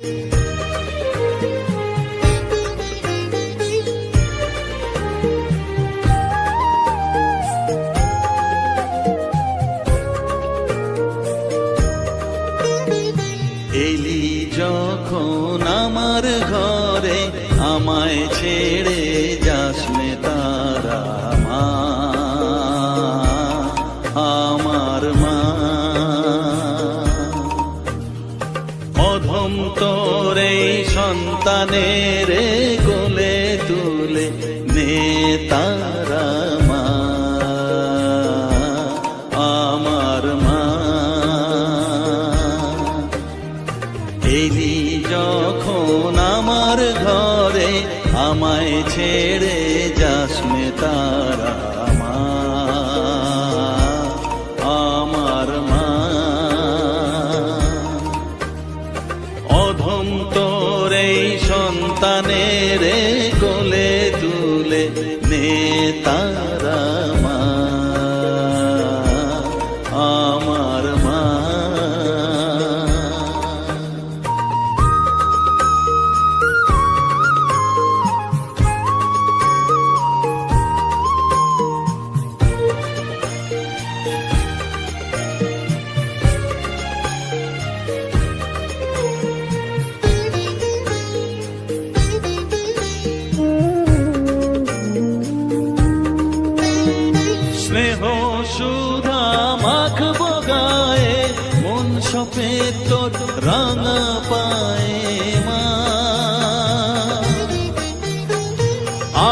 এলি যখন আমার ঘরে আমায় ছেড়ে সন্তানের গোলে তুলে নে তারা মা। আমার মা। এলি যখন আমার ঘরে আমায় ছেড়ে তুলে নে স্নেহ সুধা মাখ গায়ে মন সপে তোর রাঙা পায়ে মা।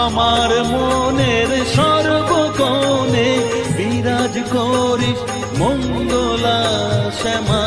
আমার মনের সর্বকোণে বিরাজ করিস মঙ্গলা শ্যামা।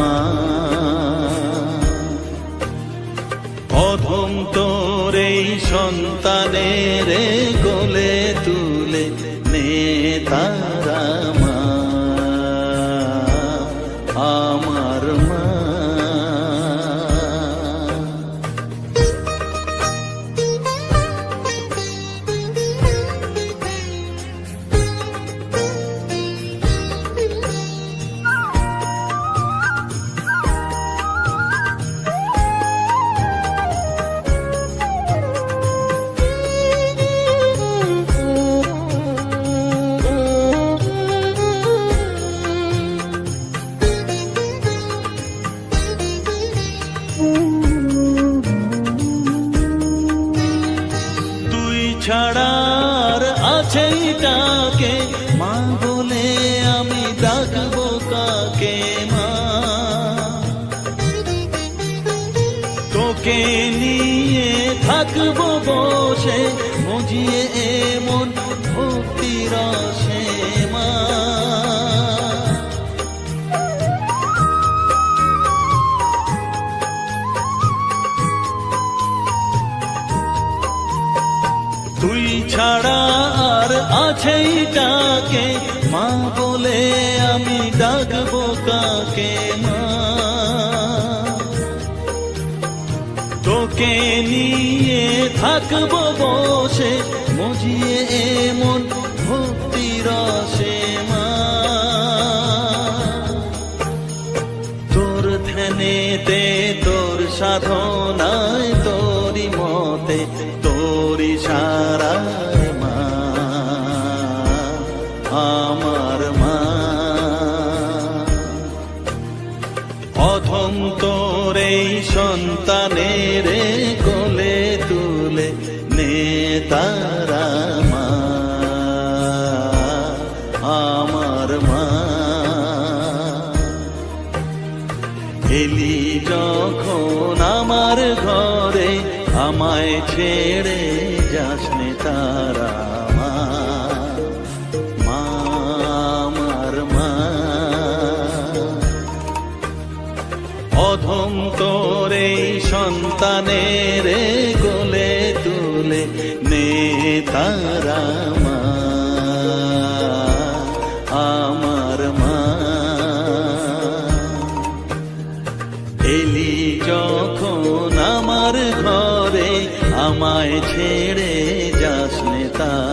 সন্তানের গোলে তুলে নে আছেই তাকে, মা বলে আমি ডাকবো কাকে, মা? তোকে নিয়ে থাকব বসে, মজিয়ে এমন ভক্তি রসে, মা? তুই ছাড়া আছেই ডাকে মা বলে আমি ডাকবো কাকে মা? তোকে নিয়ে থাকব বসে, মজিয়ে এমন ভক্তি রসে মা। তোর ধ্যানেতে তোর সাধনায় অধম তোর এই সন্তানের কোলে তুলে নে তারা মা। আমার মা। এলি যখন আমার ঘরে আমায় ছেড়ে যাসনে তারা মা। অধম তোরে সন্তানের গোলে তুলে নে তারা মা। আমার মা। এলি যখন আমার ঘরে আমায় ছেড়ে যাস নে তারা